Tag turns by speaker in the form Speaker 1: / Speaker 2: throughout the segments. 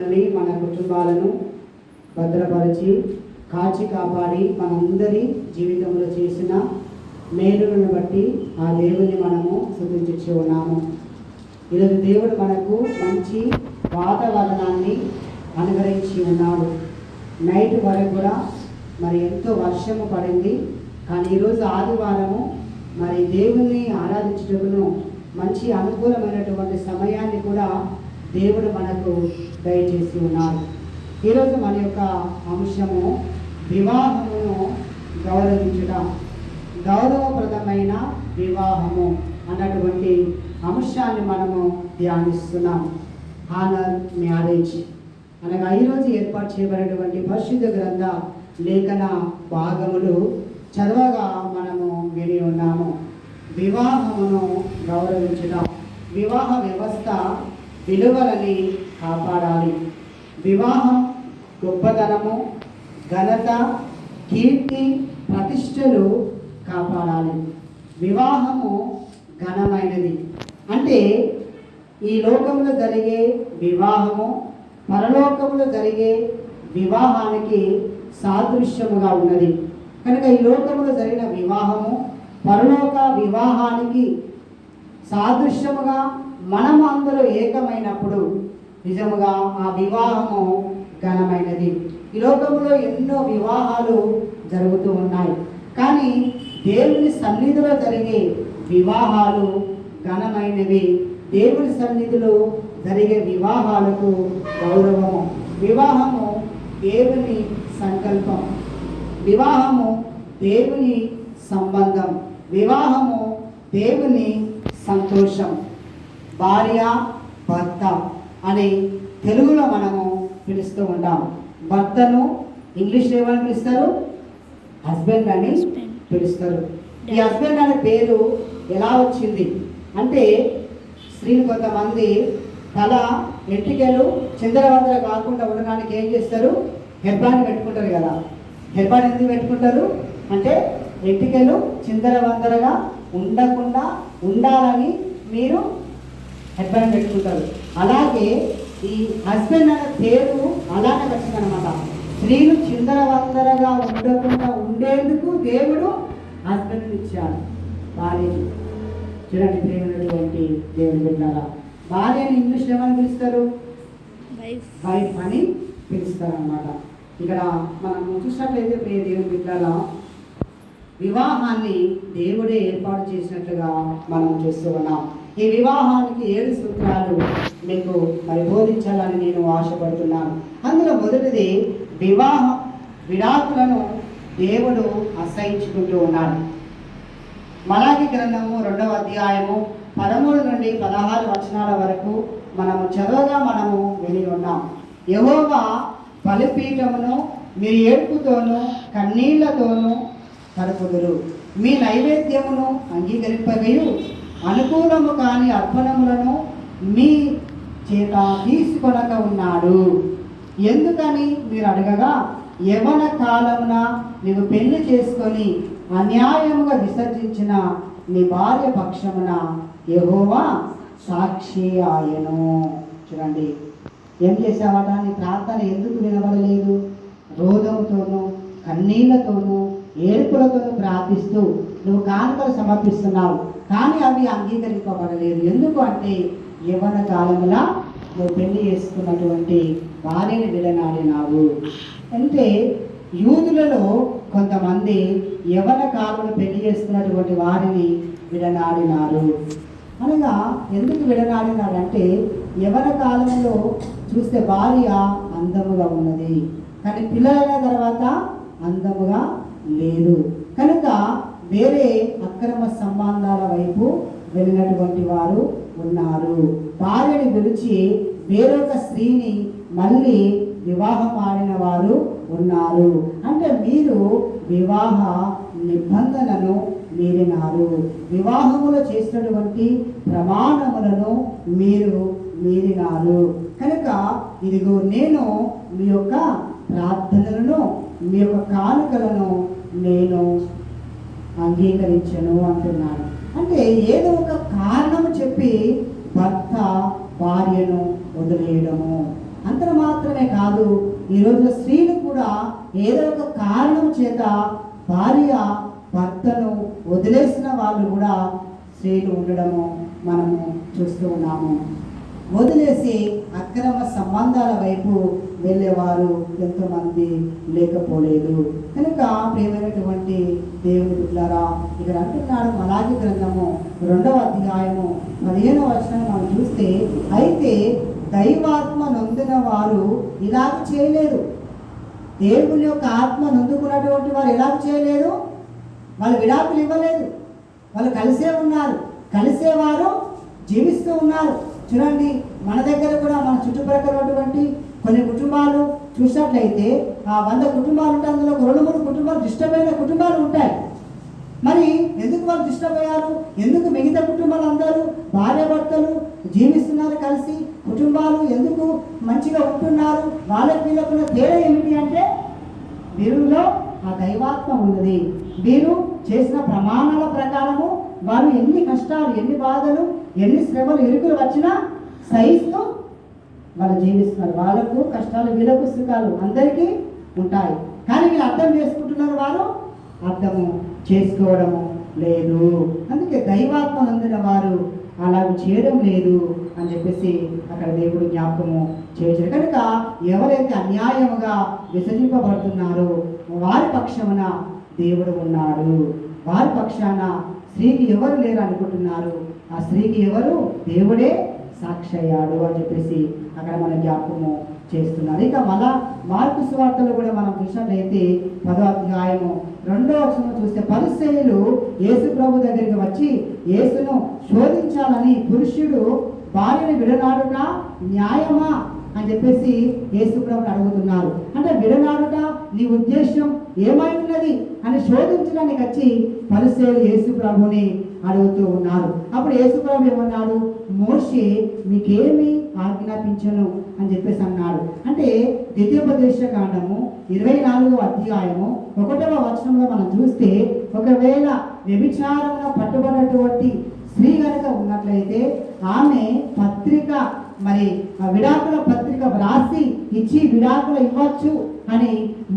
Speaker 1: తల్లి మన కుటుంబాలను భద్రపరిచి కాచి కాపాడి మనందరి జీవితంలో చేసిన మేలులను బట్టి ఆ దేవుని మనము స్థుతించి ఉన్నాము. ఈరోజు దేవుడు మనకు మంచి వాతావరణాన్ని అనుగ్రహించి ఉన్నాడు. నైట్ వరకు కూడా మరి ఎంతో వర్షము పడింది. కానీ ఈరోజు ఆదివారము మరి దేవుణ్ణి ఆరాధించటకును మంచి అనుకూలమైనటువంటి సమయాన్ని కూడా దేవుడు మనకు దయచేసి ఉన్నారు. ఈరోజు మన యొక్క అంశము వివాహమును గౌరవించడం గౌరవప్రదమైన వివాహము అన్నటువంటి అంశాన్ని మనము ధ్యానిస్తున్నాం. ఆనర్ మ్యారేజ్ అనగా ఈరోజు ఏర్పాటు చేయబడినటువంటి పరిశుద్ధ గ్రంథ లేఖన భాగములు చదవగా మనము విని ఉన్నాము. వివాహమును గౌరవించడం వివాహ విలువలని కాపాడాలి. వివాహం గొప్పతనము ఘనత కీర్తి ప్రతిష్టలు కాపాడాలి. వివాహము ఘనమైనది. అంటే ఈ లోకంలో జరిగే వివాహము పరలోకంలో జరిగే వివాహానికి సాదృశ్యముగా ఉన్నది. కనుక ఈ లోకంలో జరిగిన వివాహము పరలోక వివాహానికి సాదృశ్యముగా మనము అందరూ ఏకమైనప్పుడు నిజముగా ఆ వివాహము ఘనమైనది. ఈ లోకంలో ఎన్నో వివాహాలు జరుగుతూ ఉన్నాయి. కానీ దేవుని సన్నిధిలో జరిగే వివాహాలు ఘనమైనవి. దేవుని సన్నిధిలో జరిగే వివాహాలకు గౌరవము. వివాహము దేవుని సంకల్పం. వివాహము దేవుని సంబంధం. వివాహము దేవుని సంతోషం. భార్య భర్త అని తెలుగులో మనము పిలుస్తూ ఉంటాం భర్తను ఇంగ్లీష్లో ఏమని పిలుస్తారు? హస్బెండ్ అని పిలుస్తారు. ఈ హస్బెండ్ అనే పేరు ఎలా వచ్చింది? అంటే స్త్రీలు కొంతమంది తల ఎంటికలు చిందరవందర కాకుండా ఉండడానికి ఏం చేస్తారు? హెర్బాన్ పెట్టుకుంటారు కదా. హెర్బాన్ ఎందుకు పెట్టుకుంటారు? అంటే ఎంటికలు చిందరవందరగా ఉండకుండా ఉండాలని మీరు హెర్బాన్ పెట్టుకుంటారు. అలాగే ఈ హస్బెండ్ అనే పేరు అలానే వచ్చిందనమాట స్త్రీలు చిందరవందరగా ఉండకుండా ఉండేందుకు దేవుడు హస్బెండ్ ఇచ్చాడు. భార్యని. చూడండి ప్రేమైనటువంటి దేవుని బిడ్డారా భార్యని ఇంగ్లీష్లో ఏమని పిలుస్తారు?
Speaker 2: వైఫ్
Speaker 1: అని పిలుస్తారు అన్నమాట ఇక్కడ మనం చూసినట్లయితే ప్రియ దేవుని బిడ్డారా వివాహాన్ని దేవుడే ఏర్పాటు చేసినట్లుగా మనం చూస్తూ ఉన్నాం. ఈ వివాహానికి ఏడు సూత్రాలు మీకు మరి బోధించాలని నేను ఆశపడుతున్నాను. అందులో మొదటిది వివాహ విడాకులను దేవుడు అసహించుకుంటూ ఉన్నాడు. మలాకి గ్రంథము రెండవ అధ్యాయము పదమూడు నుండి పదహారు వచనాల వరకు మనము చదవగా మనము విని ఉన్నాం. యహోవా బలిపీఠమును మీరు ఏడుపుతోనూ కన్నీళ్ళతోనూ కలుపుదురు మీ నైవేద్యమును అంగీకరింపగయు అనుకూలము కాని అర్పణములను మీ చేత తీసుకొనక ఉన్నాడు. ఎందుకని? మీరు అడగగా యవన కాలమున నీవు పెళ్ళి చేసుకొని అన్యాయముగా విసర్జించిన నీ భార్య పక్షమున యహోవా సాక్షి ఆయను. చూడండి ఏం చేసావట నీ ప్రార్థన ఎందుకు వినబడలేదు? రోదముతోనూ కన్నీళ్ళతోనూ ఏర్పులతో ప్రార్థిస్తూ నువ్వు కానుకలు సమర్పిస్తున్నావు. కానీ అవి అంగీకరింపబడలేదు. ఎందుకు అంటే యవన కాలంలో నువ్వు పెళ్ళి చేసుకున్నటువంటి భార్యని విడనాడినావు. అంటే యూదులలో కొంతమంది యవన కాలంలో పెళ్ళి చేసుకున్నటువంటి వారిని విడనాడినారు. అనగా ఎందుకు విడనాడినారంటే యవన కాలంలో చూస్తే భార్య అందముగా ఉన్నది. కానీ పిల్లలైన తర్వాత అందముగా లేదు. కనుక వేరే అక్రమ సంబంధాల వైపు వెళ్ళినటువంటి వారు ఉన్నారు. భార్యని విడిచి వేరొక స్త్రీని మళ్ళీ వివాహం ఆడిన వారు ఉన్నారు. అంటే మీరు వివాహ నిబంధనను మీరినారు. వివాహములో చేసినటువంటి ప్రమాణములను మీరు మీరినారు. కనుక ఇదిగో నేను మీ యొక్క ప్రార్థనలను మీ యొక్క కానుకలను నేను అంగీకరించను అంటున్నాను అంటే ఏదో ఒక కారణం చెప్పి భర్త భార్యను వదిలేయడము. అంత అంత మాత్రమే కాదు ఈరోజు స్త్రీలు కూడా ఏదో ఒక కారణం చేత భార్య భర్తను వదిలేసిన వాళ్ళు కూడా స్త్రీలు ఉండడము మనము చూస్తూ ఉన్నాము. వదిలేసి అక్రమ సంబంధాల వైపు వెళ్ళేవారు ఎంతోమంది లేకపోలేదు. కనుక ప్రేమైనటువంటి దేవుని బిడ్డారా ఇక్కడ అంటున్నాడు మలాగి గ్రంథము రెండవ అధ్యాయము పదిహేనవ వచనం మనం చూస్తే అయితే దైవాత్మ నొందిన వారు ఇలాగ చేయలేదు. దేవుని యొక్క ఆత్మ నొందుకున్నటువంటి వారు ఎలాగ చేయలేదు. వాళ్ళు విడాకులు ఇవ్వలేదు. వాళ్ళు కలిసే ఉన్నారు. కలిసేవారు జీవిస్తూ ఉన్నారు. చూడండి మన దగ్గర కూడా మన చుట్టుప్రక్కల ఉన్నటువంటి కొన్ని కుటుంబాలు చూసినట్లయితే ఆ వంద కుటుంబాలు ఉంటే అందులో ఒక రెండు మూడు కుటుంబాలు డిస్టర్బ్ అయిన కుటుంబాలు ఉంటాయి. మరి ఎందుకు వాళ్ళు డిస్టర్బ్ అయ్యారు? ఎందుకు మిగతా కుటుంబాలు అందరూ భార్యాభర్తలు జీవిస్తున్నారు కలిసి? కుటుంబాలు ఎందుకు మంచిగా ఉంటున్నారు? వాళ్ళకి వీళ్ళకున్న తేడా ఏమిటి అంటే వీరులో ఆ దైవాత్మ ఉన్నది. వీరు చేసిన ప్రమాణాల ప్రకారము వారు ఎన్ని కష్టాలు ఎన్ని బాధలు ఎన్ని శ్రమలు ఇరుకులు వచ్చినా సహిస్తూ వాళ్ళు జీవిస్తున్నారు. వాళ్ళకు కష్టాలు వీళ్ళకు సుఖాలు అందరికీ ఉంటాయి. కానీ వీళ్ళు అర్థం చేసుకుంటున్నారు వారు? అర్థము చేసుకోవడము లేదు. అందుకే దైవాత్మ అందిన వారు అలా చేయడం లేదు అని చెప్పేసి అక్కడ దేవుడు జ్ఞాపకము చేయించారు. కనుక ఎవరైతే అన్యాయముగా విసరింపబడుతున్నారో వారి పక్షమున దేవుడు ఉన్నాడు. వారి పక్షాన స్త్రీకి ఎవరు లేరు అనుకుంటున్నారు? ఆ స్త్రీకి ఎవరు? దేవుడే సాక్షయ్యాడు అని చెప్పేసి అక్కడ మన జ్ఞాపకము చేస్తున్నారు. ఇక మళ్ళా మార్పు స్వార్థలు కూడా మనం చూసినట్లయితే పదో అధ్యాయము రెండో వచనం చూస్తే పరిశైలు యేసు ప్రభు దగ్గరికి వచ్చి యేసును శోధించాలని పురుషుడు భార్యను విడనాడుట న్యాయమా అని చెప్పేసి యేసుప్రభుని అడుగుతున్నారు. అంటే విడనాడుట నీ ఉద్దేశం ఏమై ఉన్నది అని శోధించడానికి వచ్చి పరిశైలు యేసు ప్రభుని అడుగుతూ ఉన్నారు. అప్పుడు యేసుప్రభు ఏమన్నాడు? మోషే మీకేమి ఆజ్ఞాపించను అని చెప్పేసి అన్నాడు. అంటే ద్వితీయోపదేశ కాండము ఇరవై నాలుగో అధ్యాయము ఒకటవ వచనంలో మనం చూస్తే ఒకవేళ వ్యభిచారంలో పట్టుబడినటువంటి స్త్రీ కనుక ఉన్నట్లయితే ఆమె పత్రిక మరి విడాకుల పత్రిక వ్రాసి ఇచ్చి విడాకులు ఇవ్వచ్చు అని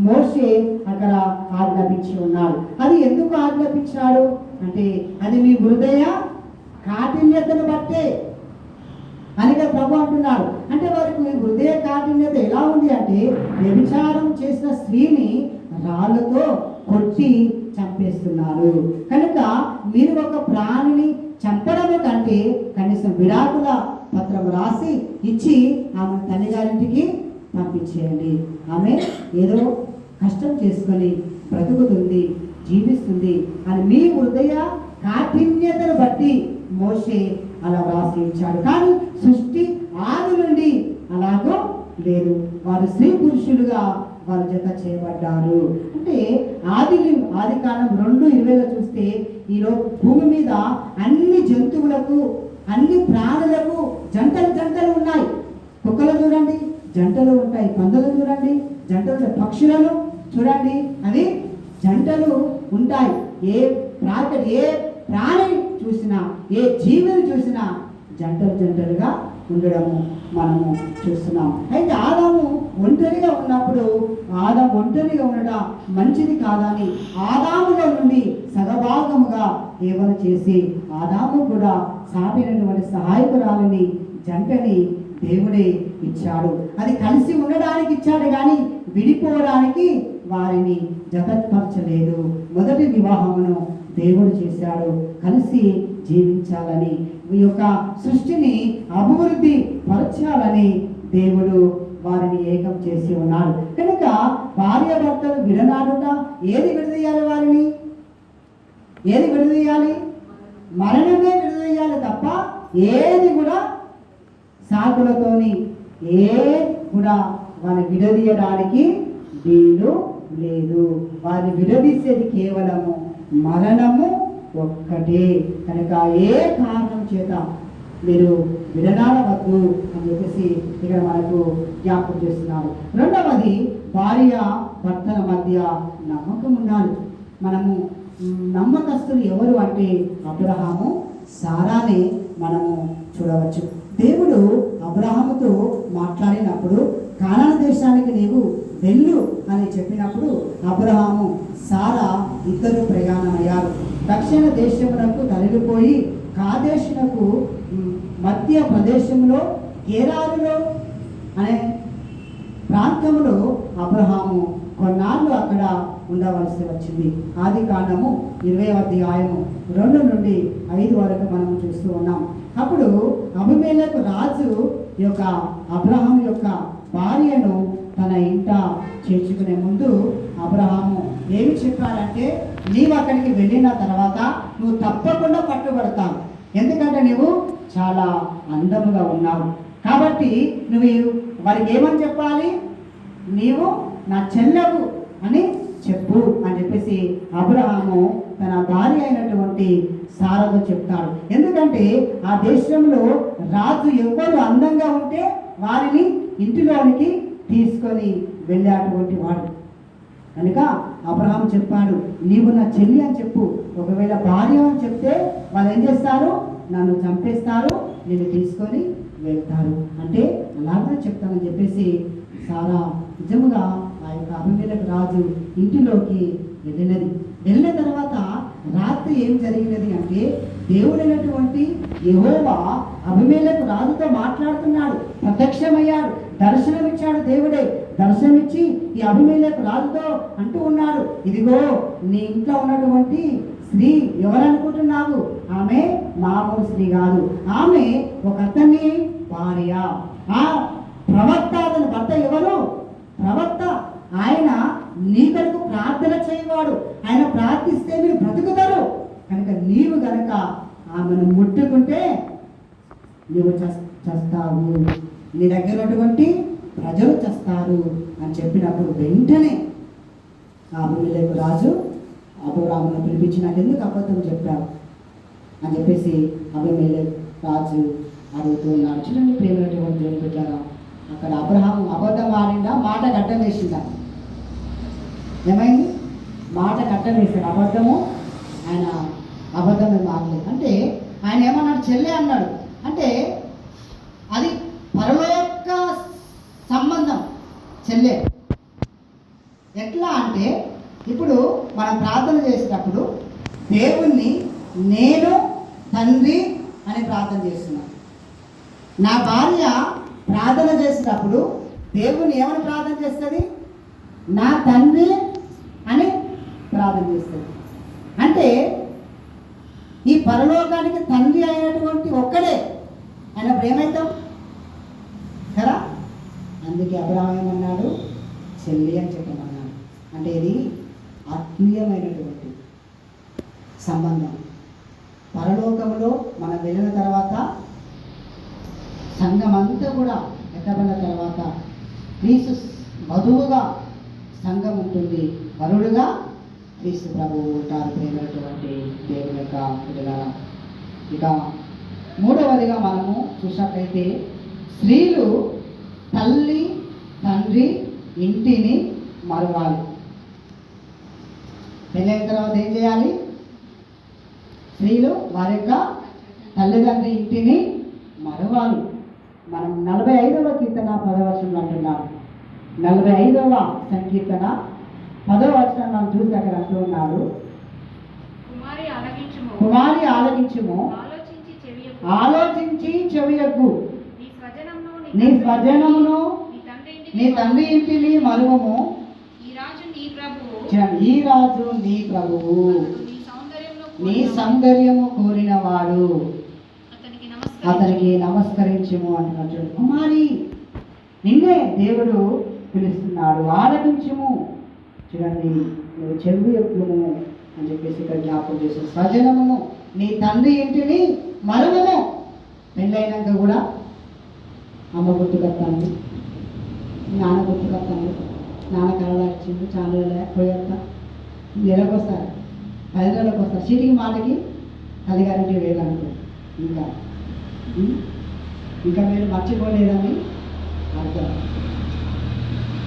Speaker 1: మోషే అక్కడ ఆజ్ఞాపించి ఉన్నాడు. అది ఎందుకు ఆజ్ఞాపించాడు? అంటే అది మీ హృదయ కాఠిన్యతను బట్టే. అని ప్రభు అంటున్నారు అంటే వారికి హృదయ కాఠిన్యత ఎలా ఉంది అంటే వ్యభిచారం చేసిన స్త్రీని రాళ్ళతో కొట్టి చంపేస్తున్నారు. కనుక మీరు ఒక ప్రాణిని చంపడమే కంటే కనీసం విడాకుల పత్రం రాసి ఇచ్చి ఆమె తల్లిగారింటికి పంపించేయండి. ఆమె ఏదో కష్టం చేసుకొని బ్రతుకుతుంది. జీవిస్తుంది. అని మీ హృదయ కాఠిన్యతను బట్టి మోసే అలా వ్రాసి ఇచ్చాడు కానీ సృష్టి ఆది నుండి అలాగో లేదు. వారు స్త్రీ పురుషులుగా వారు జత చేయబడ్డారు. అంటే ఆది ఆది కాలం రెండు ఇరవైలో చూస్తే ఈరోజు భూమి మీద అన్ని జంతువులకు అన్ని ప్రాణులకు జంటలు జంటలు ఉన్నాయి. కుక్కలు చూడండి జంటలు ఉంటాయి పందులు చూడండి జంటలు పక్షులను చూడండి. అది జంటలు ఉంటాయి. ఏ ప్రాకటి ఏ ప్రాణి చూసినా ఏ జీవిని చూసినా జంటలు జంటలుగా ఉండడము మనము చూస్తున్నాం. అయితే ఆదాము ఒంటరిగా ఉన్నప్పుడు ఆదాం ఒంటరిగా ఉండడం మంచిది కాదని ఆదాములో నుండి సగభాగముగా ఏమని చేసి ఆదాము కూడా సాటినటువంటి సహాయకురాలని జంటని దేవుడే ఇచ్చాడు. అది కలిసి ఉండడానికి ఇచ్చాడు కానీ విడిపోవడానికి వారిని జతపరచలేదు మొదటి వివాహమును దేవుడు చేశాడు. కలిసి జీవించాలని ఈ యొక్క సృష్టిని అభివృద్ధి పరచాలని దేవుడు వారిని ఏకం చేసి ఉన్నాడు. కనుక భార్యాభర్తలు విడనాడుట ఏది విడదీయాలి వారిని? ఏది విడదీయాలి? మరణమే విడదీయాలి తప్ప ఏది కూడా సాకులతోని ఏ కూడా వారిని విడదీయడానికి వీలు లేదు. వారిని విడదీసేది కేవలము మరణము ఒక్కటే. కనుక ఏ కారణం చేత మీరు విడనాడవద్దు అని చెప్పేసి ఇక్కడ మనకు జ్ఞాపకం చేస్తున్నారు. రెండవది భార్య భర్తల మధ్య నమ్మకం ఉండాలి. మనము నమ్మకస్తులు ఎవరు అంటే అబ్రహాము సారానే మనము చూడవచ్చు. దేవుడు అబ్రహాముతో మాట్లాడినప్పుడు కానాన దేశానికి నీవు వెళ్ళు అని చెప్పినప్పుడు అబ్రహాము సారా ఇద్దరు ప్రయాణమయ్యారు. దక్షిణ దేశమునకు తరలిపోయి కాదేశునకు మధ్య ప్రదేశంలో గేరారులో అనే ప్రాంతంలో అబ్రహాము కొన్నాళ్ళు అక్కడ ఉండవలసి వచ్చింది. ఆది కాండము ఇరవై అధ్యాయము రెండు నుండి ఐదు వరకు మనం చూస్తూ ఉన్నాం. అప్పుడు అభిమేలకు రాజు యొక్క అబ్రహం యొక్క భార్యను తన ఇంట చేర్చుకునే ముందు అబ్రహాము ఏమి చెప్పాలంటే నీవు అక్కడికి వెళ్ళిన తర్వాత నువ్వు తప్పకుండా పట్టుబడతావు ఎందుకంటే నువ్వు చాలా అందముగా ఉన్నావు. కాబట్టి నువ్వు వారికి ఏమని చెప్పాలి? నీవు నా చెల్లెవు అని చెప్పు అని చెప్పేసి అబ్రహాము తన భార్య అయినటువంటి సారతో చెప్తాడు. ఎందుకంటే ఆ దేశంలో రాజు ఎవ్వరు అందంగా ఉంటే వారిని ఇంటిలోనికి తీసుకొని వెళ్ళేటువంటి వాడు. కనుక అబ్రహాం చెప్పాడు నీవు నా చెల్లి అని చెప్పు. ఒకవేళ భార్య అని చెప్తే వాళ్ళు ఏం చేస్తారు? నన్ను చంపేస్తారు నేను తీసుకొని వెళ్తారు. అంటే అలాగే చెప్తానని చెప్పేసి సారా నిజముగా ఆ యొక్క అభిమేలకు రాజు ఇంటిలోకి వెళ్ళినది. వెళ్ళిన తర్వాత రాత్రి ఏం జరిగినది అంటే దేవుడైనటువంటి యహోవా అభిమేలకు రాజుతో మాట్లాడుతున్నాడు. ప్రత్యక్షమయ్యాడు. దర్శనమిచ్చాడు దేవుడే. దర్శనమిచ్చి ఈ అభిమేలకు రాజుతో అంటూ ఉన్నాడు ఇదిగో నీ ఇంట్లో ఉన్నటువంటి స్త్రీ ఎవరనుకుంటున్నావు? ఆమె మామూలు స్త్రీ కాదు. ఆమె ఒక అతని భార్య. ఆ ప్రవక్త అతని భర్త ఎవరు? ప్రవక్త. ఆయన నీ కొరకు ప్రార్థన చేయవాడు. ఆయన ప్రార్థిస్తే మీరు బ్రతుకుతారు. కనుక నీవు గనక ఆమెను ముట్టుకుంటే నువ్వు చస్తావు. నీ దగ్గర ఉన్నటువంటి ప్రజలు తెస్తారు అని చెప్పినప్పుడు వెంటనే ఆ రాజు అభిరామును పిలిపించినాక ఎందుకు అబద్ధం చెప్పావు? అని చెప్పేసి అభిమేలకు రాజు అడుగుతూ ఉన్నాడు. చూడండి ప్రేమైనటువంటి దేవుని పెట్టారా అక్కడ అబ్రహాం అబద్ధం ఆడిందా? మాట గడ్డం వేసిందా? ఏమైంది? మాట కట్టం అబద్ధము? ఆయన అబద్ధమే మారలేదు అంటే ఆయన ఏమన్నాడు? చెల్లె అన్నాడు. అంటే అది పరలోక సంబంధం చెల్లె. ఎట్లా అంటే ఇప్పుడు మనం ప్రార్థన చేసేటప్పుడు దేవుణ్ణి నేను తండ్రి అని ప్రార్థన చేస్తున్నాను నా భార్య ప్రార్థన చేసేటప్పుడు దేవుని ఏమని ప్రార్థన చేస్తుంది? నా తండ్రి అని ప్రార్థన చేస్తుంది. అంటే ఈ పరలోకానికి తండ్రి అయినటువంటి ఒక్కడే. ఆయన ఏమవుతాం దీనికి అబ్రహం ఏమన్నాడు? చెల్లి అని చెప్పమన్నాడు. అంటే ఇది ఆత్మీయమైనటువంటి సంబంధం. పరలోకంలో మనం వెళ్ళిన తర్వాత సంఘం అంతా కూడా ఎత్తబడిన తర్వాత క్రీస్తు వధువుగా సంఘం ఉంటుంది. వరుడుగా క్రీస్తు ప్రభువు ఉంటారు. ప్రేమైనటువంటి దేవుని యొక్క పిల్లల ఇక మూడవదిగా మనము చూసినట్లయితే స్త్రీలు తల్లి తండ్రి ఇంటిని మరవాలి. పెళ్ళైన తర్వాత ఏం చేయాలి? స్త్రీలు వారి యొక్క తల్లిదండ్రి ఇంటిని మరవాలి. మనం నలభై ఐదవ కీర్తన పదవచనం అంటున్నాం. నలభై ఐదవ సంకీర్తన పదవ వచనం మనం చూసి అక్కడ అంటూ ఉన్నాడు. కుమారి ఆలకించుము.
Speaker 2: ఆలోచించి చెవియకు. నీ స్వజనమును
Speaker 1: నీ
Speaker 2: తండ్రి ఇంటిని
Speaker 1: మరువము
Speaker 2: ఈ రాజు నీ ప్రభువు.
Speaker 1: ఈ రాజు నీ ప్రభువు.
Speaker 2: నీ
Speaker 1: సౌందర్యము
Speaker 2: అతనికి నమస్కారం
Speaker 1: అతనికి నమస్కరించము అంటున్నాడు. కుమారి నిన్నే దేవుడు పిలుస్తున్నాడు. ఆలకించుము చూడండి నువ్వు చెవి ఎక్కుము అని చెప్పేసి ఇక్కడ జ్ఞాపకం చేసిన స్వజనమును నీ తండ్రి ఇంటిని మరువము. పెళ్ళైనాక కూడా అమ్మ గుర్తుకొస్తాను నాన్న గుర్తుకొస్తాను నాన్న కళ వచ్చింది చాలా పోయేస్తా నెలకు వస్తారు పది నెలలకు వస్తారు. చీటికి మాటకి తల్లిగారింటి వేయాలనుకో ఇంకా. ఇంకా మీరు మర్చిపోలేదని అర్థం.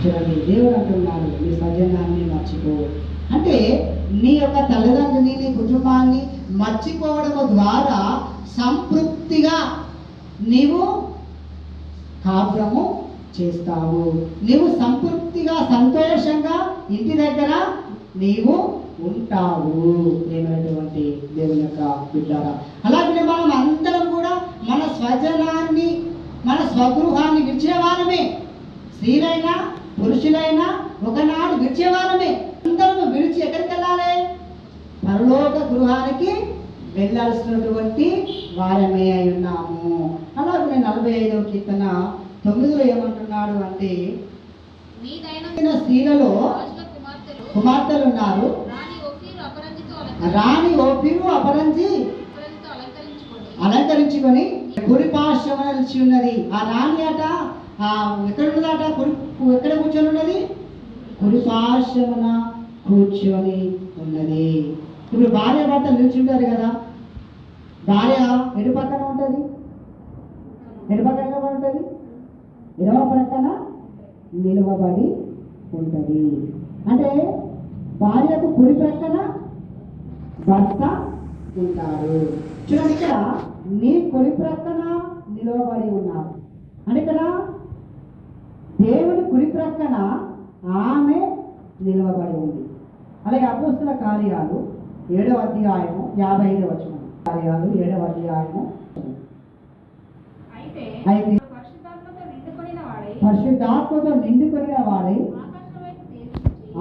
Speaker 1: చూడండి దేవుడు అంటున్నాడు నీ స్వజనాన్ని మర్చిపో. అంటే నీ యొక్క తల్లిదండ్రుని నీ కుటుంబాన్ని మర్చిపోవడం ద్వారా సంతృప్తిగా నీవు కాపురము చేస్తావు. నీవు సంతృప్తిగా సంతోషంగా ఇంటి దగ్గర నీవు ఉంటావు. ప్రేమైనటువంటి దేవుని యొక్క బిడ్డారా. అలాగే మనం అందరం కూడా మన స్వజనాన్ని మన స్వగృహాన్ని విడిచేవారమే. స్త్రీలైనా పురుషులైనా ఒకనాడు విడిచేవారమే. అందరం విడిచి ఎక్కడికి వెళ్ళాలి పరలోక గృహానికి వెళ్ళాల్సినటువంటి వారమే అయి ఉన్నాము. అలాగే నలభై ఐదవ కీర్తన తొమ్మిదిలో ఏమంటున్నాడు అంటే స్త్రీలలో
Speaker 2: కుమార్తెలు
Speaker 1: ఉన్నారు
Speaker 2: రాణి
Speaker 1: ఓపిరు అపరంజి అలంకరించుకొని పాశ్రమ నిలిచి ఉన్నది. ఆ రాణి అట ఆ ఎక్కడ ఉన్నదట గుడి ఎక్కడ కూర్చొని ఉన్నది? గుడి పాశ్రమన కూర్చొని ఉన్నది. ఇప్పుడు భార్య భర్త నిలిచి ఉంటారు కదా. భార్య ఎడు పక్కన ఉంటుంది? ఎడు పక్కన ఉంటుంది? ఎడమ ప్రక్కన నిలవబడి ఉంటుంది. అంటే భార్యకు కుడి ప్రక్కన భర్త ఉంటాడు. చూడండి ఇక్కడ నీ కుడి ప్రక్కన నిలవబడి ఉన్నారు. అంటే ఇక్కడ దేవుని కుడి ప్రక్కన ఆమె నిలవబడి ఉంది. అలాగే అపోస్తుల కార్యాలు ఏడవ అధ్యాయము యాభై ఐదవ వచనం. కార్యాలు ఏడవ అధ్యాయము.
Speaker 2: అయితే
Speaker 1: అయితే
Speaker 2: పరిశుద్ధాత్మతో నిండుకొనిన వాడై
Speaker 1: పరిశుద్ధాత్మతో నిండుకొనిన వాడై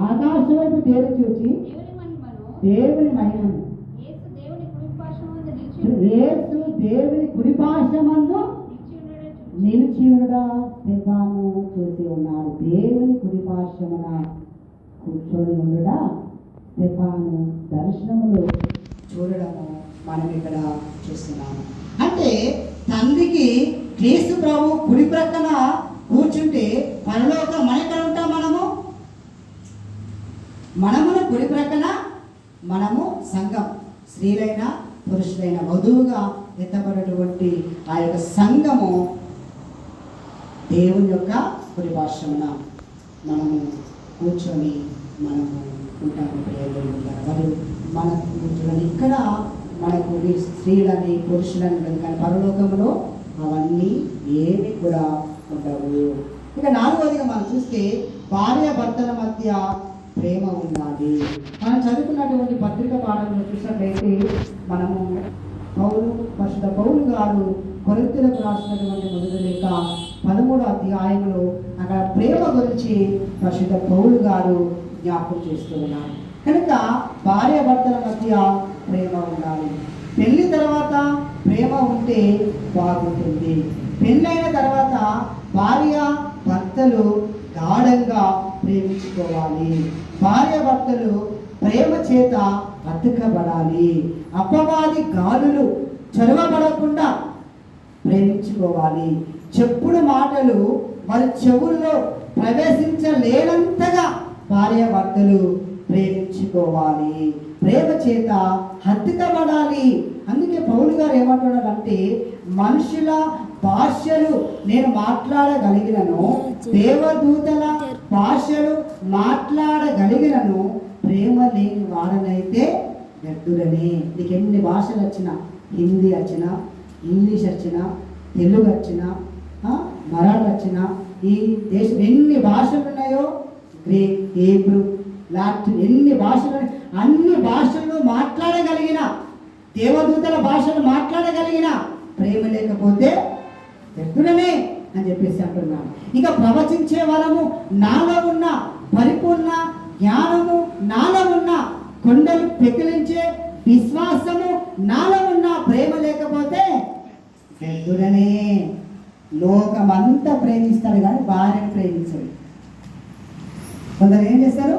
Speaker 2: ఆకాశం వైపు
Speaker 1: తేలి చూచి
Speaker 2: దేవుని మహిమను.
Speaker 1: దేవుని
Speaker 2: యేసు దేవుని కుడిపాశమందు నిలిచి
Speaker 1: యేసు నిలిచియుడా చూసి ఉన్నాడు. దేవుని కుడిపాశమున కూర్చొని ఉండడా స్టెఫాను దర్శనములు చూడడము మనం ఇక్కడ చూస్తున్నాము. అంటే తండ్రికి క్రీస్తు ప్రభు కుడి ప్రక్కన కూర్చుంటే పరలోకం మన ఎక్కడ ఉంటాం మనము? మనమున కుడి ప్రక్కన మనము సంఘం. స్త్రీలైన పురుషులైన వధువుగా ఎత్తబడినటువంటి ఆ యొక్క సంఘము దేవుని యొక్క కుడి భాషమున మనము కూర్చొని మనము ఉంటాము. ప్రియమైన వారు మన చూడండి ఇక్కడ మనకు స్త్రీలని పురుషులని కానీ పరలోకంలో అవన్నీ ఏమి కూడా ఉండవు ఇక నాలుగవదిగా మనం చూస్తే భార్య భర్తల మధ్య ప్రేమ ఉండాలి. మనం చదువుకున్నటువంటి పత్రిక పాఠంలో చూసినట్లయితే మనము పౌరు పరిశుద్ధ పౌరు గారు కొరింతలకు రాసినటువంటి మొదటి లేక పదమూడో అధ్యాయంలో అక్కడ ప్రేమ గురించి పరిశుద్ధ పౌరు గారు జ్ఞాపకం చేస్తూ ఉన్నారు. కనుక భార్య భర్తల మధ్య ప్రేమ ఉండాలి. పెళ్ళి తర్వాత ప్రేమ ఉంటే బాగుంటుంది. పెళ్ళైన తర్వాత భార్య భర్తలు గాఢంగా ప్రేమించుకోవాలి. భార్య భర్తలు ప్రేమ చేత అతుకబడాలి అపవాది గాలులు చొరవబడకుండా ప్రేమించుకోవాలి. చెప్పుడు మాటలు వారి చెవుల్లో ప్రవేశించలేనంతగా భార్య భర్తలు ప్రేమించుకోవాలి. ప్రేమ చేత హత్తుకబడాలి. అందుకే పౌలు గారు ఏమంటున్నారంటే మనుషుల భాషలు నేను మాట్లాడగలిగినను దేవదూతల భాషలు మాట్లాడగలిగినను ప్రేమ లేని వాడనైతే వ్యర్థుడని. నీకు ఎన్ని భాషలు వచ్చినా? హిందీ వచ్చినా ఇంగ్లీష్ వచ్చినా తెలుగు వచ్చినా మరాఠ వచ్చినా ఈ దేశం ఎన్ని భాషలు ఉన్నాయో? గ్రీక్ హీబ్రూ లాటిన్ ఎన్ని భాషలు అన్ని భాషలను మాట్లాడగలిగిన దేవదూతల భాషలు మాట్లాడగలిగిన ప్రేమ లేకపోతే వ్యర్థులమే అని చెప్పేసి అంటున్నాను ఇక ప్రవచించే వరము నాలో ఉన్న పరిపూర్ణ జ్ఞానము నాలో ఉన్న కొండలు పెకిలించే విశ్వాసము నాలో ఉన్న ప్రేమ లేకపోతే వ్యర్థులనే లోకమంతా ప్రేమిస్తాడు కానీ భార్యను ప్రేమించడు. కొందరు ఏం చేస్తారు?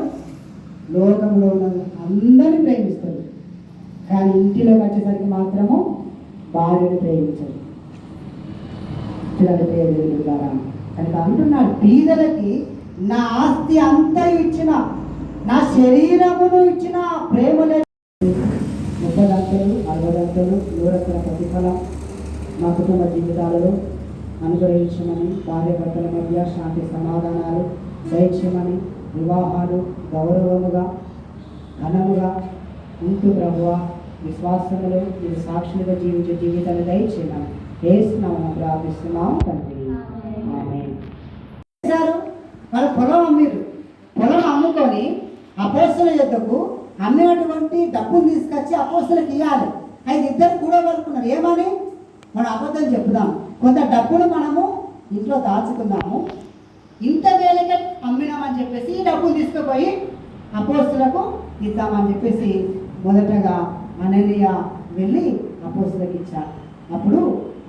Speaker 1: లోకంలో ఉన్న అందరిని ప్రేమిస్తారు. కానీ ఇంటిలోకి వచ్చేసరికి మాత్రము భార్యను ప్రేమించడు పిల్లలు ప్రేమించారా కనుక అంటున్నాడు. బీదలకి నా ఆస్తి అంతా ఇచ్చిన నా శరీరమును ఇచ్చిన ప్రేమ ముప్పై లక్షలు అరవై లక్షలు నూరంతల ప్రతిఫలం మా కుటుంబ జీవితాలలో అనుగ్రహించమని భార్యభర్తల మధ్య శాంతి సమాధానాలు దయచేయమని వివాహాలు గౌరవముగా ఘనముగా ఉంటూ ప్రభువ విశ్వాసములు మీరు సాక్షులుగా జీవించే జీవితాన్ని దయచేయమని. వేస్తున్నాము ప్రార్థిస్తున్నాము తండ్రి. ఆమేన్. వాళ్ళ పొలం అమ్మిరు. పొలం అమ్ముకొని అపోస్తుల యొద్దకు అమ్మినటువంటి డబ్బులు తీసుకొచ్చి అపోస్తులకు ఇవ్వాలి అయితే ఇద్దరు కూడా కలుపుకున్నారు ఏమని? మనం అబద్ధం చెప్పుదాం. కొంత డబ్బులు మనము ఇంట్లో దాచుకుందాము. ఇంత వేలకే అమ్మినామని చెప్పేసి ఈ డబ్బులు తీసుకుపోయి అపోస్తులకు ఇద్దామని చెప్పేసి మొదటగా అననీయ వెళ్ళి అపోస్తులకు ఇచ్చారు. అప్పుడు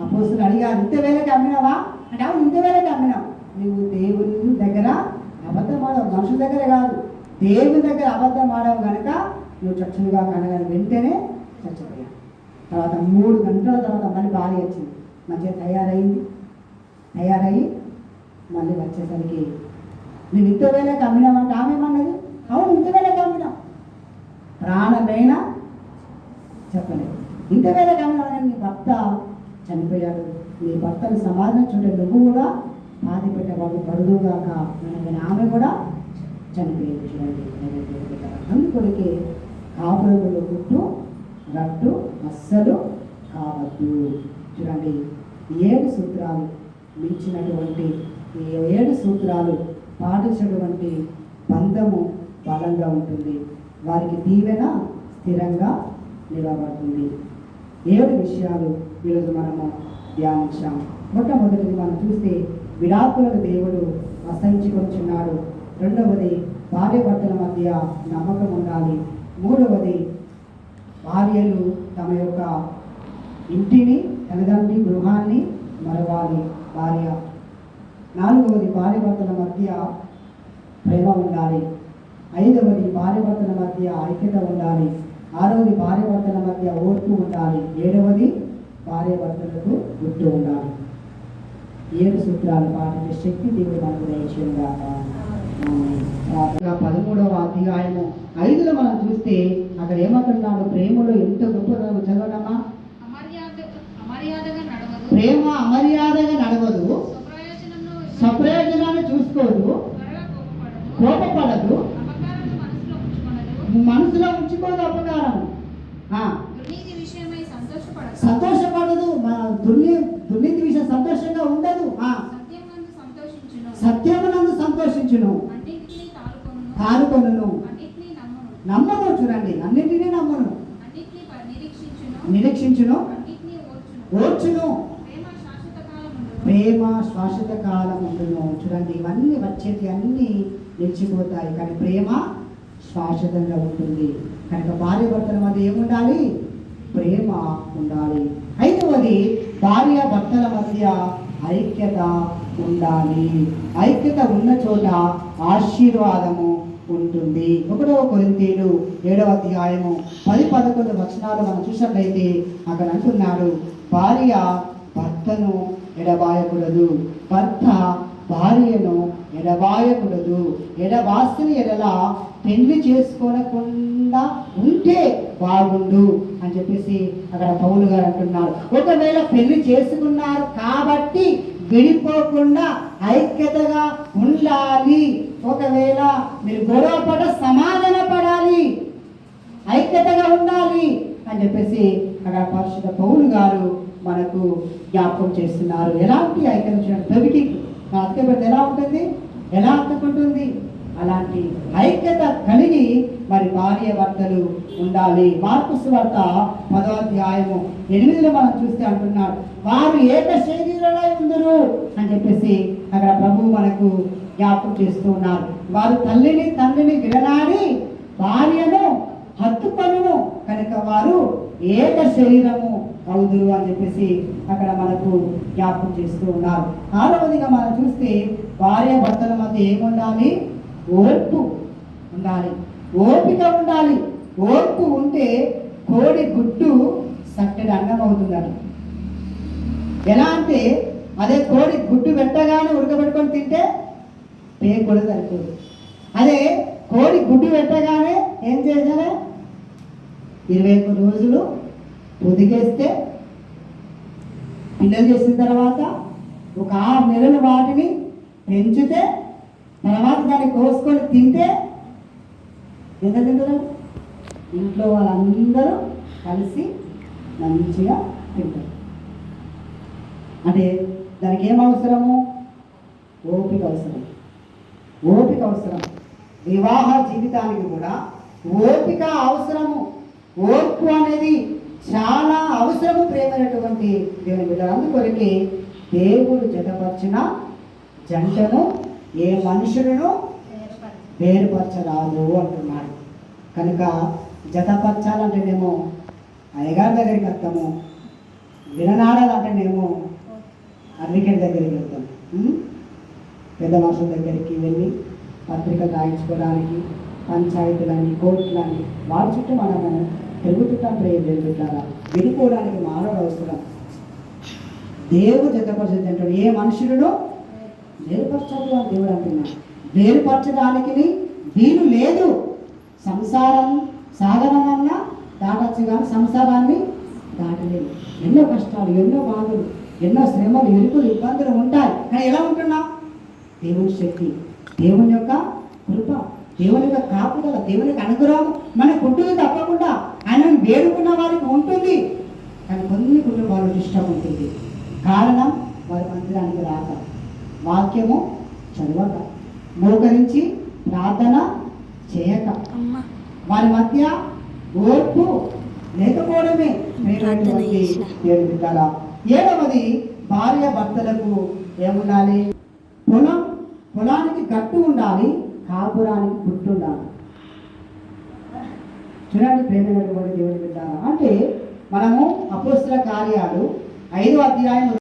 Speaker 1: అపోస్తులు అడిగారు ఇంత వేలకి అమ్మినావా? అంటే అవును ఇంత వేలకి అమ్మినావు నువ్వు దేవుని దగ్గర అబద్ధం ఆడవు. మనుషుల దగ్గర కాదు దేవుని దగ్గర అబద్ధం ఆడవు కనుక నువ్వు చచ్చులుగా కనగని వెంటనే చచ్చిపోయావు. తర్వాత మూడు గంటల తర్వాత మళ్ళీ భార్య వచ్చింది. మంచిగా తయారైంది. తయారయ్యి మళ్ళీ వచ్చేసరికి నువ్వు ఇంత వేళకి అమ్మినావంటే ఆమె ఏమన్నది? అవును ఇంత వేళకి అమ్మినాం. ప్రాణమైనా చెప్పలేదు. ఇంత వేళకి అమ్మినావు? నీ భర్త చనిపోయాడు. నీ భర్తను సమాధానం చూడే నువ్వు కూడా బాధపెట్టేవాడు బరుదుగాక అనగానే ఆమె కూడా చనిపోయింది చూడండి. అందుకొడికే కాపురంలో గుట్టు రట్టు అస్సలు కావద్దు. చూడండి ఏడు సూత్రాలు మించినటువంటి ఈ ఏడు సూత్రాలు పాటించినటువంటి బంధము బలంగా ఉంటుంది. వారికి దీవెన స్థిరంగా నిలబడుతుంది. ఏడు విషయాలు ఈరోజు మనము ధ్యానించాం. మొట్టమొదటిది మనం చూస్తే విడాకులకు దేవుడు అసహించుకొచ్చున్నాడు రెండవది భార్య భర్తల మధ్య నమ్మకం ఉండాలి. మూడవది భార్యలు తమ యొక్క ఇంటిని తల్లిదండ్రి గృహాన్ని మరవాలి. భార్య. నాలుగవది భార్య భర్తల మధ్య ప్రేమ ఉండాలి. ఐదవది భార్య భర్తల మధ్య ఐక్యత ఉండాలి. ఆరవది భార్య భర్తల మధ్య ఓర్పు ఉండాలి. ఏడవది భార్య భర్తలకు గుర్తు ఉండాలి. ఏడు సూత్రాలు పాటించే శక్తి దేవుడు మనకు దయచేయగాక పదమూడవ అధ్యాయము ఐదులో మనం చూస్తే అక్కడ ఏమంటున్నాడు ప్రేమలో ఎంత గొప్పదనం చదవడమా
Speaker 2: అమర్యాద అమర్యాదగా నడవదు.
Speaker 1: ప్రేమ అమర్యాదగా నడవదు. సప్రయోజనాన్ని చూసుకోదు.
Speaker 2: కోపపడదు. మనసులో
Speaker 1: ఉంచుకోదు అపకారం
Speaker 2: సంతోషపడదు
Speaker 1: మన దుర్ని దుర్నీతి విషయం సంతోషంగా ఉండదు. సత్యమునందు సంతోషించును.
Speaker 2: అన్నిటినీ నమ్మును.
Speaker 1: చూడండి అన్నిటినీ నమ్మను.
Speaker 2: నిరీక్షించును. ఓర్చును. ప్రేమ శాశ్వత
Speaker 1: కాలం ఉండును చూడండి ఇవన్నీ వచ్చేటి అన్నీ నిలిచిపోతాయి. కానీ ప్రేమ శాశ్వతంగా ఉంటుంది. కనుక భార్య భర్తల మధ్య ఏముండాలి? ప్రేమ ఉండాలి. ఐదవది భార్య భర్తల మధ్య ఐక్యత ఉండాలి. ఐక్యత ఉన్న చోట ఆశీర్వాదము ఉంటుంది. ఒకటవ కొరింతీలు ఏడవ అధ్యాయము పది పదకొండు వచనాలు మనం చూసినట్లయితే అక్కడ అంటున్నాడు భార్య భర్తను ఎడబాయకూడదు. భర్త భార్యను ఎడబాయకూడదు. ఎడబాస్తుని ఎడల పెళ్ళి చేసుకోనకుండా ఉంటే బాగుండు అని చెప్పేసి అక్కడ పౌలు గారు అంటున్నారు. ఒకవేళ పెళ్ళి చేసుకున్నారు కాబట్టి విడిపోకుండా ఐక్యతగా ఉండాలి. ఒకవేళ మీరు గొడవపడ సమాధాన పడాలి. ఐక్యతగా ఉండాలి అని చెప్పేసి అక్కడ పరిశుద్ధ పౌలు గారు మనకు జ్ఞాపకం చేస్తున్నారు. ఎలాంటి ఐక్యత చూడండి పెవికి అతిక ఎలా ఉంటుంది? ఎలా అతుకుంటుంది అలాంటి ఐక్యత కలిగి మరి భార్య భర్తలు ఉండాలి. మార్పు వార్త పదో అధ్యాయము ఎనిమిదిలో మనం చూస్తే అంటున్నాడు వారు ఏక శరీరంలో ఉందరు అని చెప్పేసి అక్కడ ప్రభు మనకు జ్ఞాపకం చేస్తూ ఉన్నారు. వారు తల్లిని తండ్రిని విడనాడి భార్యను హత్తుకొనును. కనుక వారు ఏక శరీరము అవుదురు అని చెప్పేసి అక్కడ మనకు జ్ఞాపకం చేస్తూ ఉన్నారు. ఆరవదిగా మనం చూస్తే భార్య భర్తల మధ్య ఏముండాలి? ఓర్పు ఉండాలి. ఓపిక ఉండాలి. ఓర్పు ఉంటే కోడి గుడ్డు సట్టెడు అన్నం అవుతుందట. ఎలా అంటే అదే కోడి గుడ్డు పెట్టగానే ఉడకబెట్టుకొని తింటే పేరు కూడా సరిపోదు. అదే కోడి గుడ్డు పెట్టగానే ఏం చేయాలి? ఇరవై ఒక్క రోజులు పొదిగేస్తే పిల్లలు చేసిన తర్వాత ఒక ఆరు నెలలు వాటిని పెంచితే తర్వాత దాన్ని కోసుకొని తింటే ఎంత తింటారు? ఇంట్లో వాళ్ళందరూ కలిసి మంచిగా తింటారు. అంటే దానికి ఏం అవసరము? ఓపిక అవసరం. ఓపిక అవసరం. వివాహ జీవితానికి కూడా ఓపిక అవసరము. ఓర్పు అనేది చాలా అవసరము ప్రేమైనటువంటి దేవుని బిడ్డలందు అందుకొరికి దేవుడు జతపరిచిన జంటను ఏ మనుషులను వేరుపరచరాదు అంటున్నాడు. కనుక జతపరచాలంటేనేమో అయ్యగారి దగ్గరికి వస్తాము విననాడాలంటేనేమో అడ్వకేట్ దగ్గరికి వెళ్తాం. పెద్ద మనుషుల దగ్గరికి వెళ్ళి పత్రిక రాయించుకోవడానికి పంచాయతీలని కోర్టులని వాళ్ళ చుట్టూ మనము తిరుగుతుంటాం ప్రేమ జరుగుతారా విడిపోవడానికి మానవుడు అవసరం. దేవుడు జతపరిచింది అంటాడు ఏ మనుషులను వేరుపరచదు అని దేవుడు అంటున్నాడు. వేరుపరచడానికి వీలు లేదు. సంసారం సాగరం దాటచ్చు కానీ సంసారాన్ని దాటలేదు. ఎన్నో కష్టాలు ఎన్నో బాధలు ఎన్నో శ్రమలు ఎరుకులు ఇబ్బందులు ఉంటాయి. కానీ ఎలా ఉంటున్నాం? దేవుని శక్తి దేవుని యొక్క కృప. దేవుని యొక్క కాపుదల దేవుని యొక్క అనుగ్రహం మనకు ఉంటుంది తప్పకుండా ఆయనను వేడుకున్న వారికి ఉంటుంది. కానీ కొన్ని కుటుంబాలు డిస్టర్బ్ ఉంటుంది. కారణం వారి మందిరానికి రాక. వాక్యము చదవక మోకరించి ప్రార్థన చేయక. వారి మధ్య ఓర్పు లేకపోవడమే దేవుని బిడ్డలారా. ఏడవది భార్య భర్తలకు ఏముండాలి? పొలం పొలానికి గట్టు ఉండాలి. కాపురానికి గుట్టు చూడండి ప్రేమైనటువంటి దేవుని బిడ్డారా. అంటే మనము అపోస్తుల కార్యాలు ఐదో అధ్యాయం